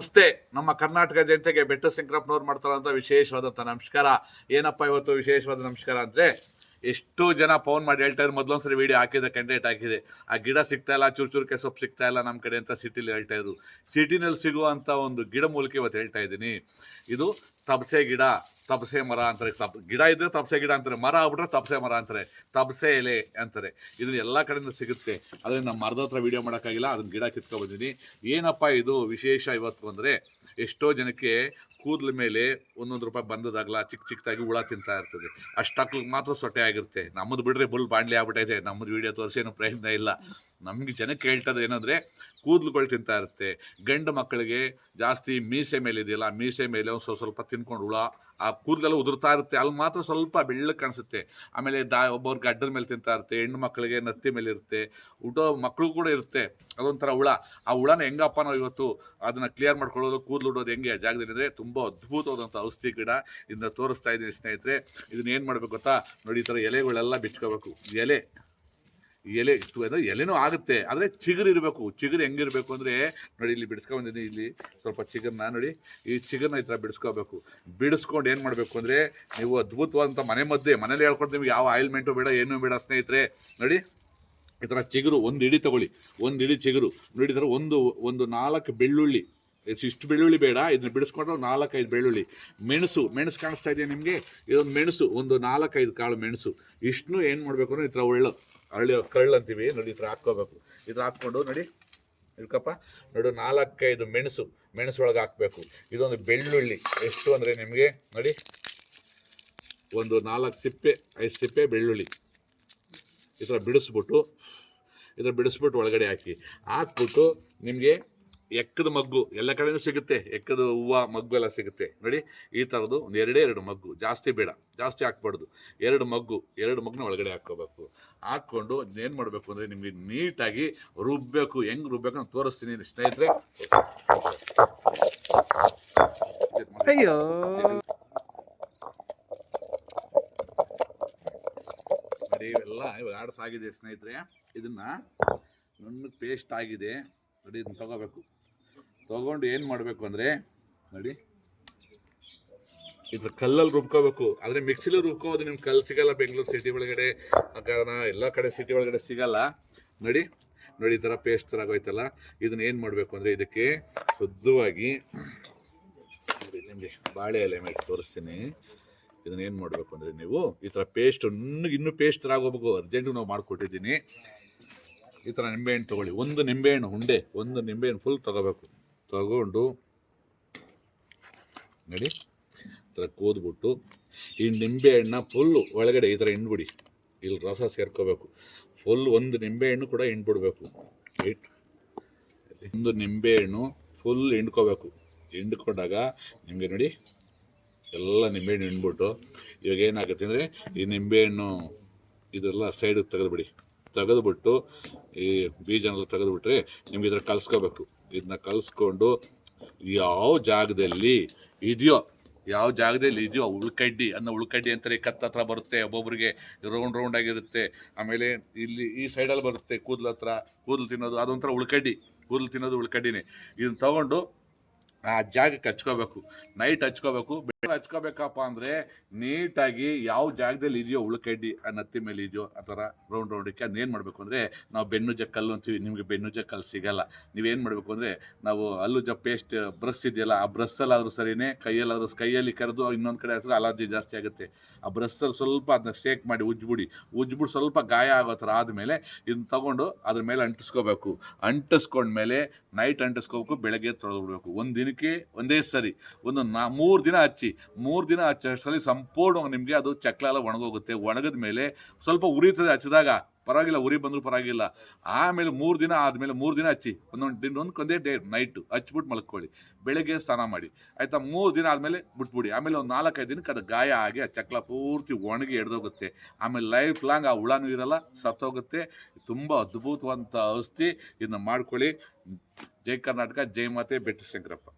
ನಮಸ್ತೆ. ನಮ್ಮ ಕರ್ನಾಟಕ ಜನತೆಗೆ ಬೆಟ್ಟ ಶಂಕರಪ್ಪನವ್ರು ಮಾಡ್ತಾರಂತ ವಿಶೇಷವಾದಂಥ ನಮಸ್ಕಾರ. ಏನಪ್ಪ ಇವತ್ತು ವಿಶೇಷವಾದ ನಮಸ್ಕಾರ ಅಂದರೆ ಎಷ್ಟೋ ಜನ ಫೋನ್ ಮಾಡಿ ಹೇಳ್ತಾರೆ ಮೊದಲೊಂದ್ಸರಿ ವಿಡಿಯೋ ಹಾಕಿದ ಕ್ಯಾಂಡಿಡೇಟ್ ಹಾಕಿದೆ ಆ ಗಿಡ ಸಿಗ್ತಾ ಇಲ್ಲ, ಚೂರು ಚೂರು ಸೊಪ್ಪು ಸಿಗ್ತಾ ಇಲ್ಲ ನಮ್ಮ ಕಡೆ ಅಂತ ಸಿಟಿಲಿ ಹೇಳ್ತಾ ಇದ್ರು. ಸಿಟಿನಲ್ಲಿ ಸಿಗುವಂಥ ಒಂದು ಗಿಡ ಮೂಲಕ ಇವತ್ತು ಹೇಳ್ತಾ ಇದ್ದೀನಿ. ಇದು ತಬಸೆ ಗಿಡ, ತಬಸೆ ಮರ ಅಂತಾರೆ. ತಪ್ ಗಿಡ ಇದ್ರೆ ತಪಸೆ ಗಿಡ ಅಂತಾರೆ, ಮರ ಆಗ್ಬಿಟ್ರೆ ತಪಸೆ ಮರ ಅಂತಾರೆ. ತಬಸೆ ಎಲೆ ಅಂತಾರೆ. ಇದನ್ನ ಎಲ್ಲ ಕಡೆಯಿಂದ ಸಿಗುತ್ತೆ. ಆದರೆ ನಮ್ಮ ಮರದ ಹತ್ರ ವೀಡಿಯೋ ಮಾಡೋಕ್ಕಾಗಿಲ್ಲ, ಅದನ್ನ ಗಿಡ ಕಿತ್ಕೊಬಂದಿನಿ ಏನಪ್ಪ ಇದು ವಿಶೇಷ ಇವತ್ತು ಅಂದರೆ ಎಷ್ಟೋ ಜನಕ್ಕೆ ಕೂದಲ ಮೇಲೆ ಒಂದೊಂದು ರೂಪಾಯಿ ಬಂದದಾಗಲ ಚಿಕ್ಕ ಚಿಕ್ಕದಾಗಿ ಹುಳ ತಿಂತಾ ಇರ್ತದೆ. ಅಷ್ಟಾಕ್ಲಿಗೆ ಮಾತ್ರ ಸೊಟ್ಟೆ ಆಗಿರುತ್ತೆ. ನಮ್ಮದು ಬಿಡ್ರೆ ಬುಲ್ ಬಾಂಡ್ಲಿ ಆಗ್ಬಿಟ್ಟೈತೆ. ನಮ್ಮದು ವಿಡಿಯೋ ತೋರಿಸೇನು ಪ್ರಯತ್ನ ಇಲ್ಲ. ನಮಗೆ ಜನಕ್ಕೆ ಹೇಳ್ತದೆ ಏನಂದರೆ ಕೂದಲುಗಳು ತಿಂತಾ ಇರುತ್ತೆ. ಗಂಡು ಮಕ್ಕಳಿಗೆ ಜಾಸ್ತಿ ಮೀಸೆ ಮೇಲೆ ಇದೆಯಲ್ಲ, ಮೀಸೆ ಮೇಲೆ ಒಂದು ಸ್ವಲ್ಪ ಸ್ವಲ್ಪ ತಿನ್ಕೊಂಡು ಹುಳ, ಆ ಕೂದಲೆಲ್ಲ ಉದುರ್ತಾ ಇರುತ್ತೆ. ಅಲ್ಲಿ ಮಾತ್ರ ಸ್ವಲ್ಪ ಬೆಳ್ಳಗೆ ಕಾಣಿಸುತ್ತೆ. ಆಮೇಲೆ ದಾ ಒಬ್ಬವ್ರಿಗೆ ಗಡ್ಡದ ಮೇಲೆ ತಿಂತಾ ಇರುತ್ತೆ, ಹೆಣ್ಣು ಮಕ್ಕಳಿಗೆ ನತ್ತಿ ಮೇಲೆ ಇರುತ್ತೆ ಹುಟ್ಟೋ ಮಕ್ಕಳು ಕೂಡ ಇರುತ್ತೆ. ಅದೊಂಥರ ಹುಳ. ಆ ಹುಳನ ಹೆಂಗಪ್ಪ ನಾವು ಇವತ್ತು ಅದನ್ನು ಕ್ಲಿಯರ್ ಮಾಡ್ಕೊಳ್ಳೋದು, ಕೂದಲು ಉಡೋದು ಹೆಂಗೆ? ಜಾಗದಲ್ಲಿ ಅಂದರೆ ತುಂಬ ಅದ್ಭುತವಾದಂಥ ಔಷಧಿ ಗಿಡ ಇದನ್ನ ತೋರಿಸ್ತಾ ಇದ್ದೀನಿ ಸ್ನೇಹಿತರೆ. ಇದನ್ನ ಏನು ಮಾಡಬೇಕು ಗೊತ್ತಾ? ನೋಡಿ ಈ ಥರ ಎಲೆಗಳೆಲ್ಲ ಬಿಚ್ಕೋಬೇಕು. ಎಲೆ ಎಲೆ ಇಷ್ಟು ಅಂದರೆ ಎಲೆನೂ ಆಗುತ್ತೆ, ಆದರೆ ಚಿಗುರು ಇರಬೇಕು. ಚಿಗುರು ಹೆಂಗಿರಬೇಕು ಅಂದರೆ, ನೋಡಿ ಇಲ್ಲಿ ಬಿಡಿಸ್ಕೊಂಬಂದಿದ್ದೀನಿ ಇಲ್ಲಿ. ಸ್ವಲ್ಪ ಚಿಗುರನ್ನ ನೋಡಿ, ಈ ಚಿಗುರನ್ನ ಈ ಥರ ಬಿಡಿಸ್ಕೋಬೇಕು. ಬಿಡಿಸ್ಕೊಂಡು ಏನು ಮಾಡಬೇಕು ಅಂದರೆ, ನೀವು ಅದ್ಭುತವಾದಂಥ ಮನೆ ಮದ್ದೆ, ಮನೇಲಿ ಹೇಳ್ಕೊಂಡು ನಿಮ್ಗೆ ಯಾವ ಆಯಿಲ್ಮೆಂಟು ಬೇಡ, ಏನೂ ಬೇಡ ಸ್ನೇಹಿತರೆ. ನೋಡಿ, ಈ ಥರ ಚಿಗುರು ಒಂದು ಇಡಿ ತಗೊಳ್ಳಿ. ಒಂದು ಇಡಿ ಚಿಗುರು. ನೋಡಿ ಈ ಥರ ಒಂದು ಒಂದು ನಾಲ್ಕು ಬೆಳ್ಳುಳ್ಳಿ. ಇಷ್ಟು ಬೆಳ್ಳುಳ್ಳಿ ಬೇಡ. ಇದನ್ನ ಬಿಡಿಸ್ಕೊಂಡು ನಾಲ್ಕೈದು ಬೆಳ್ಳುಳ್ಳಿ. ಮೆಣಸು ಮೆಣಸು ಕಾಣಿಸ್ತಾ ಇದೆಯಾ ನಿಮಗೆ? ಇದೊಂದು ಮೆಣಸು, ಒಂದು ನಾಲ್ಕೈದು ಕಾಳು ಮೆಣಸು. ಇಷ್ಟನ್ನು ಏನು ಮಾಡಬೇಕು ಅಂದರೆ ಈ ಥರ ಒಳ್ಳೆ ಹಳ್ಳಿ ಕಳ್ಳು ಅಂತೀವಿ. ನೋಡಿ, ಈ ಥರ ಹಾಕ್ಕೋಬೇಕು. ಈ ಥರ ಹಾಕ್ಕೊಂಡು ನೋಡಿ. ಇಳ್ಕಪ್ಪ ನೋಡು, ನಾಲ್ಕೈದು ಮೆಣಸು ಮೆಣಸು ಒಳಗೆ ಹಾಕಬೇಕು. ಇದೊಂದು ಬೆಳ್ಳುಳ್ಳಿ. ಎಷ್ಟು ಅಂದರೆ ನಿಮಗೆ, ನೋಡಿ. ಒಂದು ನಾಲ್ಕು ಸಿಪ್ಪೆ, ಐದು ಸಿಪ್ಪೆ ಬೆಳ್ಳುಳ್ಳಿ. ಈ ಥರ ಬಿಡಿಸ್ಬಿಟ್ಟು ಥರ ಬಿಡಿಸ್ಬಿಟ್ಟು ಒಳಗಡೆ ಹಾಕಿ. ಹಾಕ್ಬಿಟ್ಟು ನಿಮಗೆ ಎಕ್ಕದ ಮಗ್ಗು ಎಲ್ಲ ಕಡೆನೂ ಸಿಗುತ್ತೆ. ಎಕ್ಕದ ಹೂವ ಮಗ್ಗು ಎಲ್ಲ ಸಿಗುತ್ತೆ. ನೋಡಿ ಈ ಥರದ್ದು ಒಂದು ಎರಡೇ ಎರಡು ಮಗ್ಗು. ಜಾಸ್ತಿ ಬೇಡ. ಜಾಸ್ತಿ ಹಾಕ್ಬಾರ್ದು. ಎರಡು ಮಗ್ಗು ಎರಡು ಮಗ್ನ ಒಳಗಡೆ ಹಾಕ್ಕೋಬೇಕು. ಹಾಕ್ಕೊಂಡು ಏನು ಮಾಡಬೇಕು ಅಂದರೆ ನಿಮಗೆ ನೀಟಾಗಿ ರುಬ್ಬಬೇಕು ಹೆಂಗೆ ರುಬ್ಬೇಕು ಅಂತ ತೋರಿಸ್ತೀನಿ. ಸ್ನೇಹಿತರೆ. ಅಯ್ಯೋ. ನೋಡಿ ಇವೆಲ್ಲ ಇವಾಗ ಆಡ್ಸಾಗಿದೆ ಸ್ನೇಹಿತರೆ. ಇದನ್ನ ನುಣ್ಣಗೆ ಪೇಸ್ಟ್ ಆಗಿದೆ. ನೋಡಿ ಇದನ್ನ ತಗೋಬೇಕು. ತಗೊಂಡು ಏನು ಮಾಡಬೇಕು ಅಂದರೆ, ನೋಡಿ. ಇದ್ರ ಕಲ್ಲಲ್ಲಿ ರುಬ್ಕೋಬೇಕು. ಆದರೆ ಮಿಕ್ಸಿಲಿ ರುಬ್ಕೋದು ನಿಮ್ಗೆ ಕಲ್ಲು ಸಿಗಲ್ಲ, ಬೆಂಗಳೂರು ಸಿಟಿ ಒಳಗಡೆ, ಆ ಕಾರಣ ಎಲ್ಲ ಕಡೆ ಸಿಟಿ ಒಳಗಡೆ ಸಿಗಲ್ಲ. ನೋಡಿ ನೋಡಿ ಈ ಥರ ಪೇಸ್ಟ್ ಥರ ಆಗೋಯ್ತಲ್ಲ. ಇದನ್ನ ಏನು ಮಾಡಬೇಕು ಅಂದರೆ ಇದಕ್ಕೆ ಶುದ್ಧವಾಗಿ, ನೋಡಿ ನಿಮಗೆ ಬಾಳೆ ಎಲೆ ಮೇಲೆ ತೋರಿಸ್ತೀನಿ. ಇದನ್ನ ಏನು ಮಾಡಬೇಕು ಅಂದರೆ ನೀವು ಈ ಥರ ಪೇಸ್ಟ್ ಇನ್ನೂ ಇನ್ನೂ ಪೇಸ್ಟ್ ಥರ ಆಗೋಬೇಕು. ಅರ್ಜೆಂಟು ನಾವು ಮಾಡಿಕೊಟ್ಟಿದ್ದೀನಿ. ಈ ಥರ ನಿಂಬೆಹಣ್ಣು ತೊಗೊಳ್ಳಿ. ಒಂದು ನಿಂಬೆಹಣ್ಣು ಉಂಡೆ, ಒಂದು ನಿಂಬೆಹಣ್ಣು ಫುಲ್ ತಗೋಬೇಕು. ತಗೊಂಡು ನೋಡಿ, ಈ ಥರ ಕೂದ್ಬಿಟ್ಟು, ಈ ನಿಂಬೆಹಣ್ಣ ಫುಲ್ಲು ಒಳಗಡೆ ಈ ಥರ ಹಿಂಡ್ಬಿಡಿ. ಇಲ್ಲಿ ರಸ ಸೇರ್ಕೋಬೇಕು. ಫುಲ್ ಒಂದು ನಿಂಬೆಹಣ್ಣು ಕೂಡ ಹಿಂಡ್ಬಿಡ್ಬೇಕು. ಏಟ್ ಒಂದು ನಿಂಬೆಹಣ್ಣು ಫುಲ್ ಹಿಂಡ್ಕೋಬೇಕು. ಹಿಂಡ್ಕೊಂಡಾಗ ನಿಮಗೆ ನೋಡಿ, ಎಲ್ಲ ನಿಂಬೆಹಣ್ಣು ಹಿಂಡ್ಬಿಟ್ಟು ಇವಾಗ ಏನಾಗುತ್ತೆ ಅಂದರೆ, ಈ ನಿಂಬೆಹಣ್ಣು ಇದೆಲ್ಲ ಸೈಡಿಗೆ ತೆಗೆದುಬಿಡಿ. ತೆಗೆದುಬಿಟ್ಟು ಈ ಬೀಜನೆಲ್ಲ ತೆಗೆದುಬಿಟ್ರೆ ನಿಮ್ಗೆ ಇದ್ರ ಕಲಿಸ್ಕೋಬೇಕು. ಇದನ್ನ ಕಲಿಸ್ಕೊಂಡು ಯಾವ ಜಾಗದಲ್ಲಿ ಇದೆಯೋ, ಯಾವ ಜಾಗದಲ್ಲಿ ಇದೆಯೋ ಉಳ್ಕಡ್ಡಿ, ಅನ್ನೋ ಉಳ್ಕಡ್ಡಿ ಅಂತಾರೆ ಹತ್ರ ಬರುತ್ತೆ ಒಬ್ಬೊಬ್ಬರಿಗೆ ರೌಂಡ್ ರೌಂಡ್ ಆಗಿರುತ್ತೆ, ಆಮೇಲೆ ಇಲ್ಲಿ ಈ ಸೈಡಲ್ಲಿ ಬರುತ್ತೆ, ಕೂದಲು ಹತ್ರ, ಕೂದಲು ತಿನ್ನೋದು ಅದೊಂಥರ ಉಳ್ಕಡ್ಡಿ, ಕೂದಲು ತಿನ್ನೋದು ಉಳ್ಕಡ್ಡಿನೇ. ಇದನ್ನ ತಗೊಂಡು ಆ ಜಾಗಕ್ಕೆ ಹಚ್ಕೋಬೇಕು. ನೈಟ್ ಹಚ್ಕೋಬೇಕು. ಹಚ್ಕೋಬೇಕಪ್ಪ ಅಂದ್ರೆ ನೀಟಾಗಿ ಯಾವ ಜಾಗದಲ್ಲಿ ಇದೆಯೋ ಉಳ್ಕಡ್ಡಿ ಆ ನತ್ತಿ ಮೇಲೆ ಇದೆಯೋ ಆ ಥರ ರೌಂಡ್ ರೌಂಡಕ್ಕೆ ಅದನ್ನೇನು ಮಾಡಬೇಕು ಅಂದ್ರೆ ನಾವು ಬೆನ್ನು ಕಲ್ಲು ಅಂತೀವಿ, ನಿಮಗೆ ಬೆನ್ನು ಕಲ್ಲು ಸಿಗಲ್ಲ. ನೀವೇನ್ ಮಾಡಬೇಕು ಅಂದರೆ ನಾವು ಹಲ್ಲುಜ್ಜ ಪೇಸ್ಟ್ ಬ್ರಷ್ ಇದೆಯಲ್ಲ, ಆ ಬ್ರಸ್ಸಲ್ಲಾದರೂ ಸರಿನೇ ಕೈಯಲ್ಲಾದರೂ ಕೈಯಲ್ಲಿ ಕರೆದು ಇನ್ನೊಂದು ಕಡೆ ಹಸಿರು ಅಲರ್ಜಿ ಜಾಸ್ತಿ ಆಗುತ್ತೆ. ಆ ಬ್ರಸ್ಸಲ್ಲಿ ಸ್ವಲ್ಪ ಅದನ್ನ ಶೇಕ್ ಮಾಡಿ ಉಜ್ಬಿಡಿ. ಉಜ್ಬಿಟ್ಟು ಸ್ವಲ್ಪ ಗಾಯ ಆಗೋ ಥರ ಆದಮೇಲೆ ಇದನ್ನ ತಗೊಂಡು ಅದ್ರ ಮೇಲೆ ಅಂಟಿಸ್ಕೋಬೇಕು. ಅಂಟಿಸ್ಕೊಂಡ್ಮೇಲೆ ನೈಟ್ ಅಂಟಿಸ್ಕೋಬೇಕು, ಬೆಳಗ್ಗೆ ತೊಳೆದ್ಬಿಡ್ಬೇಕು. ಒಂದು ದಿನಕ್ಕೆ ಒಂದೇ ಸರಿ. ಒಂದು ನಾ, ಮೂರು ದಿನ ಹಚ್ಚಿ. ಮೂರು ದಿನ ಹಚ್ಚೋಷ್ಟರಲ್ಲಿ ಸಂಪೂರ್ಣವಾಗಿ ನಿಮಗೆ ಅದು ಚಕ್ಲ ಎಲ್ಲ ಒಣಗೋಗುತ್ತೆ. ಒಣಗಿದ ಮೇಲೆ ಸ್ವಲ್ಪ ಉರಿತದೆ ಹಚ್ಚಿದಾಗ. ಪರವಾಗಿಲ್ಲ, ಉರಿ ಬಂದರೂ ಪರವಾಗಿಲ್ಲ. ಆಮೇಲೆ ಮೂರು ದಿನ ಆದಮೇಲೆ ಮೂರು ದಿನ ಹಚ್ಚಿ. ಒಂದೊಂದು ದಿನ ಒಂದೇ ಡೇ ನೈಟು ಹಚ್ಬಿಟ್ಟು ಮಲ್ಕೊಳ್ಳಿ. ಬೆಳಗ್ಗೆ ಸ್ನಾನ ಮಾಡಿ. ಆಯಿತಾ, ಮೂರು ದಿನ ಆದಮೇಲೆ ಬಿಟ್ಬಿಡಿ. ಆಮೇಲೆ ಒಂದು ನಾಲ್ಕೈದು ದಿನಕ್ಕೆ ಅದು ಗಾಯ ಆಗಿ ಆ ಚಕ್ಲ ಪೂರ್ತಿ ಒಣಗಿ ಎಡ್ದೋಗುತ್ತೆ ಆಮೇಲೆ ಲೈಫ್ ಲಾಂಗ್ ಆ ಹುಳನೂ ಇರಲ್ಲ ಸತ್ತೋಗುತ್ತೆ. ತುಂಬ ಅದ್ಭುತವಂಥ ಔಷಧಿ ಇದನ್ನ ಮಾಡ್ಕೊಳ್ಳಿ. ಜೈ ಕರ್ನಾಟಕ, ಜೈ ಮಾತೆ, ಬೆಟ್ಟ ಶಂಕರಪ್ಪ.